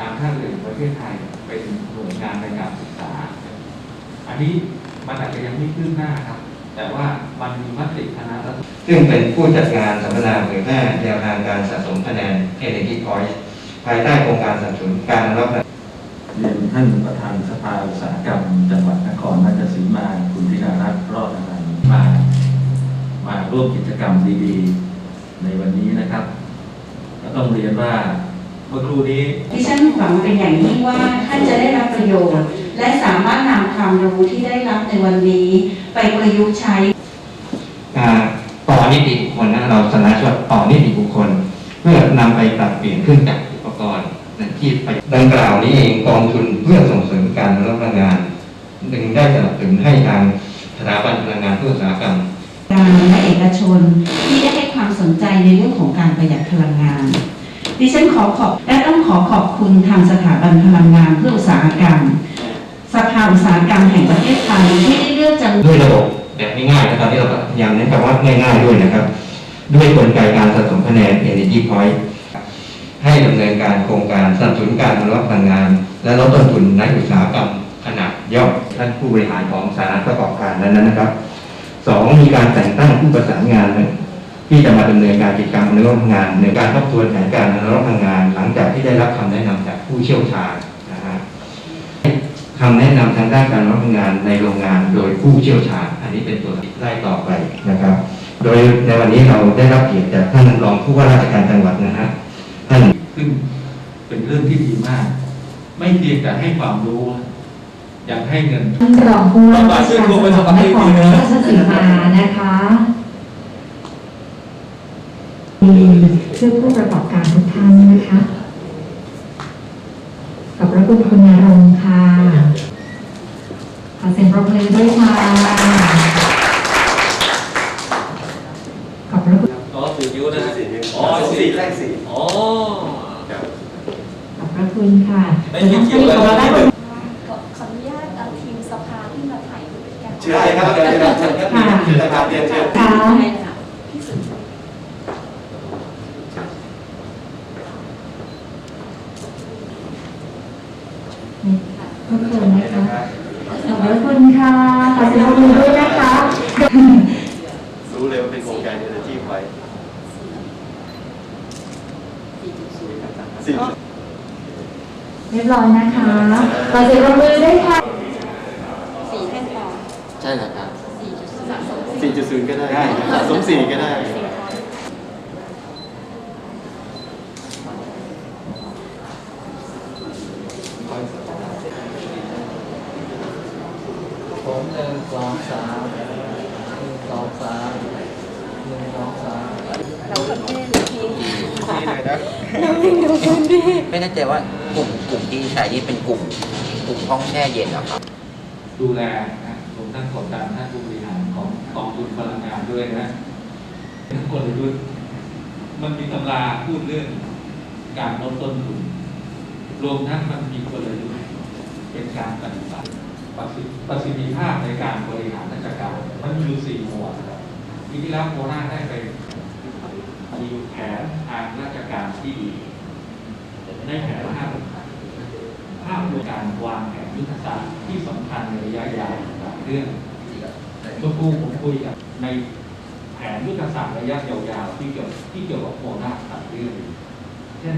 การท่าเรือแห่งประเทศไทยเป็นหน่วยงานในการศึกษา อันนี้มันอาจจะยังไม่ขึ้นหน้าครับ แต่ว่ามันมีมติคณะรัฐซึ่งเป็นผู้จัดงานสัมมนาเผยแพร่แนวทางการสะสมคะแนน Energy Point ภายใต้โครงการสนับสนุนการรับเรียนท่านประธานสภาอุตสาหกรรมจังหวัดนครราชสีมา คุณธิดารัตน์รอดอนันต์มา มาร่วมกิจกรรมดีๆ ในวันนี้นะครับ ก็ต้องเรียนว่า เมื่อครู่นี้ดิฉันหวังเป็นอย่างยิ่งว่าท่านจะได้รับประโยชน์ และสามารถนำความรู้ที่ได้รับในวันนี้ ไปประยุกต์ใช้อ่าต่อนิติบุคคลนะเราสนะชดต่อนิติบุคคล เพื่อนำไปปรับเปลี่ยนเครื่องจักรอุปกรณ์ที่ไปดังกล่าวนี้เองกองทุนเพื่อส่งเสริมการรับพลังงานจึงได้สนับสนุนให้ทางสถาบันพลังงานเพื่ออุตสาหกรรมการและเอกชนที่ได้ให้ความสนใจในเรื่องของการประหยัดพลังงาน ดิฉันขอขอบและต้องขอขอบคุณทางสถาบันพลังงานเพื่ออุตสาหกรรมสภาอุตสาหกรรมแห่งประเทศไทยที่ได้เลือกจังด้วยระบบแบบง่ายๆนะตอนนี้เราพยายามเน้นคำว่าง่าย ๆด้วยนะครับ ด้วยกลไกการสะสมคะแนน Energy Point ให้ดำเนินการโครงการสนับสนุนการอนุรักษ์พลังงาน และลดต้นทุนในอุตสาหกรรมขนาดย่อมท่านผู้บริหารของสถานประกอบการนั้นนะครับสองมีการแต่งตั้งผู้ประสานงาน ที่จะมาดำเนินการกิจกรรมอนุรักษ์พลังงานในการทบทวนแผนการอนุรักษ์พลังงาน หลังจากที่ได้รับคำแนะนำจากผู้เชี่ยวชาญนะฮะคำแนะนำทางด้านการรับงานในโรงงานโดยผู้เชี่ยวชาญ อันนี้เป็นตัวไล่ต่อไปนะครับ โดยในวันนี้เราได้รับเกียรติจากท่านรองผู้ว่าราชการจังหวัดนะฮะท่านซึ่งเป็นเรื่องที่ดีมาก ไม่เพียงแต่ให้ความรู้อยากให้เงินท่านรองผู้ว่าราชการจังหวัดนครราชสีมานะคะมี เพื่อผู้ประกอบการทุกท่านนะคะขอบพระคุณคุณนรงค์ค่ะขอเสียงปรบมือด้วยค่ะขอบพระคุณอ๋อสี่นิ้วนะฮะอ๋อสี่สี่แรกสี่อ๋อขอบพระคุณค่ะไม่ไม่เกี่ยวอะไรขอได้บทขอขออนุญาตเอาทีมสภาขึ้นมาถ่ายรูปด้วยกันเชิญเลยครับเชิญเลยครับเชิญครับค่ะเชิญครับเรียนเชิญค่ะใช่ค่ะพี่ ขอบคุณนะคะขอบพระคุณค่ะขอเสียงปรบมือด้วยนะคะรู้เลยว่าเป็นโครงการ Energy Point สี่เรียบร้อยนะคะขอเสียงปรบมือด้วยค่ะสี่แท่นตอนใช่แล้วครับสี่จุดสะสมสี่จุดศูนย์ก็ได้สะสมสี่ก็ได้ ผม หนึ่งสองสามหนึ่งสองสามหนึ่งสองสามเราคนเท่ทีมไม่แน่ใจว่ากลุ่มกลุ่มที่ใช้นี่เป็นกลุ่มกลุ่มห้องแช่เย็นหรอครับ ดูแลนะรวมทั้งกดดันท่านผู้บริหารของกองทุนพลังงานด้วยนะทั้งกลยุทธ์มันมีตำราพูดเรื่องการลดต้นทุนรวมทั้งมันมีกลยุทธ์เป็นการปฏิบัติ ประสิทธิภาพในการบริหารราชการ มันอยู่สี่หมวดปีที่แล้วโคราชได้ไปมีแผนทางราชการที่ดีในแผนห้าภาพรวมการวางแผนยุทธศาสตร์ที่สำคัญในระยะยาวหลายเรื่องเมื่อคู่ผมคุยกับในแผนยุทธศาสตร์ระยะยาวๆที่เกี่ยวที่เกี่ยวกับโคราชหลายเรื่องเช่น